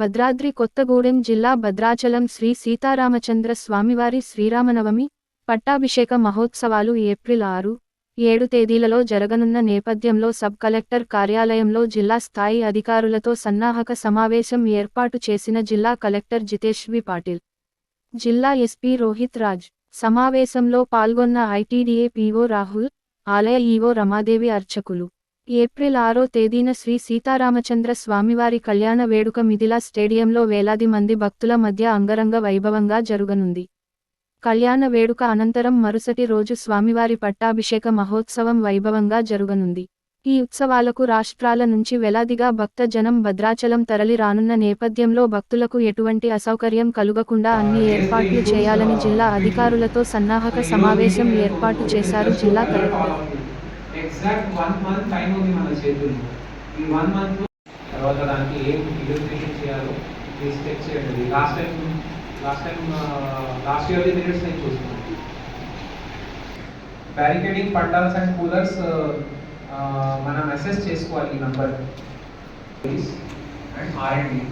భద్రాద్రి కొత్తగూడెం జిల్లా భద్రాచలం శ్రీ సీతారామచంద్ర స్వామివారి శ్రీరామనవమి పట్టాభిషేక మహోత్సవాలు ఏప్రిల్ ఆరు ఏడు తేదీలలో జరగనున్న నేపథ్యంలో సబ్ కలెక్టర్ కార్యాలయంలో జిల్లా స్థాయి అధికారులతో సన్నాహక సమావేశం ఏర్పాటు చేసిన జిల్లా కలెక్టర్ జితేష్ వి పాటిల్. జిల్లా ఎస్పీ రోహిత్ రాజ్. సమావేశంలో పాల్గొన్న ఐటీడీఏ పీఓ రాహుల్ ఆలయ ఈవో రమాదేవి అర్చకులు. ఏప్రిల్ ఆరో తేదీన శ్రీ సీతారామచంద్ర స్వామివారి కళ్యాణ వేడుక మిథిలా స్టేడియంలో వేలాది మంది భక్తుల మధ్య అంగరంగ వైభవంగా జరుగనుంది. కళ్యాణ వేడుక అనంతరం మరుసటి రోజు స్వామివారి పట్టాభిషేక మహోత్సవం వైభవంగా జరుగనుంది. ఈ ఉత్సవాలకు రాష్ట్రాల నుంచి వేలాదిగా భక్త జనం భద్రాచలం తరలి రానున్న నేపథ్యంలో భక్తులకు ఎటువంటి అసౌకర్యం కలుగకుండా అన్ని ఏర్పాట్లు చేయాలని జిల్లా అధికారులతో సన్నాహక సమావేశం ఏర్పాటు చేశారు జిల్లా collector. Exact one month time ఉంది మన చేతుల్లో. ఈ వన్ మంత్ తర్వాత దానికి ఏం ఇల్యూస్ట్రేషన్ చేయాలో ప్లీజ్ చెక్ చేయండి. Last time last time last year minutes నేను చూస్తున్నాను. బ్యారికేడింగ్ పండాల్స్ అండ్ కూలర్స్ మనం అసెస్ చేసుకోవాలి ఈ number police and RMD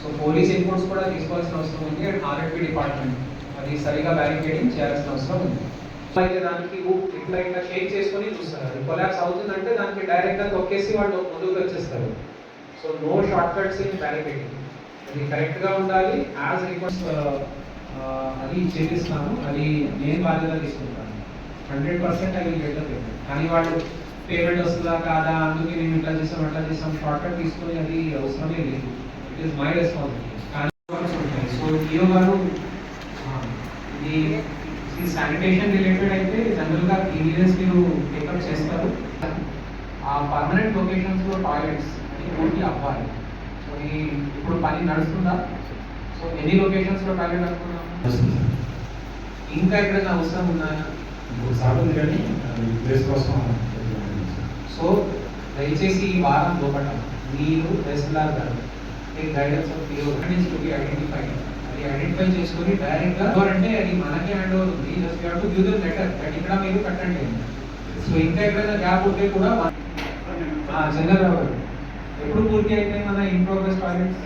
so police inputs కూడా తీసుకోవాల్సిన అవసరం ఉంది. అండ్ ఆర్ఎండ్బి డిపార్ట్మెంట్ అది సరిగా బ్యారికేడింగ్ చేయాల్సిన అవసరం ఉంది. అయితే దానికి ఇట్లా ఇట్లా షేక్ చేసుకొని చూస్తారు. అది కొలాప్స్ అవుతుందంటే దానికి డైరెక్ట్గా తొక్కేసి వాళ్ళు ముందుకు వచ్చేస్తారు. So no short cuts in barricading అది కరెక్ట్గా ఉండాలి. యాజ్ రిక్వెస్ట్ uh, uh, అది చేపిస్తాను. అది నేను బాధ్యత తీసుకుంటాను. హండ్రెడ్ పర్సెంట్ అది గెట్ పేమెంట్ కానీ వాళ్ళు పేమెంట్ వస్తుందా కాదా? అందుకే మేము ఇట్లా చేసాం అట్లా చేసాం షార్ట్ కట్ తీసుకొని అది అవసరమే లేదు. ఇట్ ఈస్ మై రెస్పాన్సిబిలిటీ కానీ ఉంటాయి సో జియో గారు ఇది ఈ శానిటేషన్ రిలేటెడ్ అయితే జనరల్గా క్లీనినెస్ మీరు పికప్ చేస్తారు. ఆ పర్మనెంట్ లొకేషన్స్లో టాయిలెట్స్ అది పూర్తి అవ్వాలి. సో ఈ ఇప్పుడు పని నడుస్తుందా? సో ఎన్ని లొకేషన్స్లో టాయిలెట్ అనుకున్నాం ఇంకా ఎక్కడైనా అవసరం ఉంది? సో దయచేసి ఈ వారం లోపల మీరు రెస్లార్ గారు గైడెన్స్ ఆఫ్ పిఓ ఐడెంటిఫైడ్ అది ఐడెంటిఫై చేసుకుని డైరెక్ట్గా అంటే అది మనకే హ్యాండ్ ఓవర్ ఉంది just you to give them letter that ఇక్కడ మీరు కట్టండి. సో ఇంకా ఎక్కడైనా గ్యాప్ ఉంటే కూడా చంద్రరావు గారు ఎప్పుడు పూర్తి అయిపోయింది మన ఇన్ ప్రోగ్రెస్ టాయిలెట్స్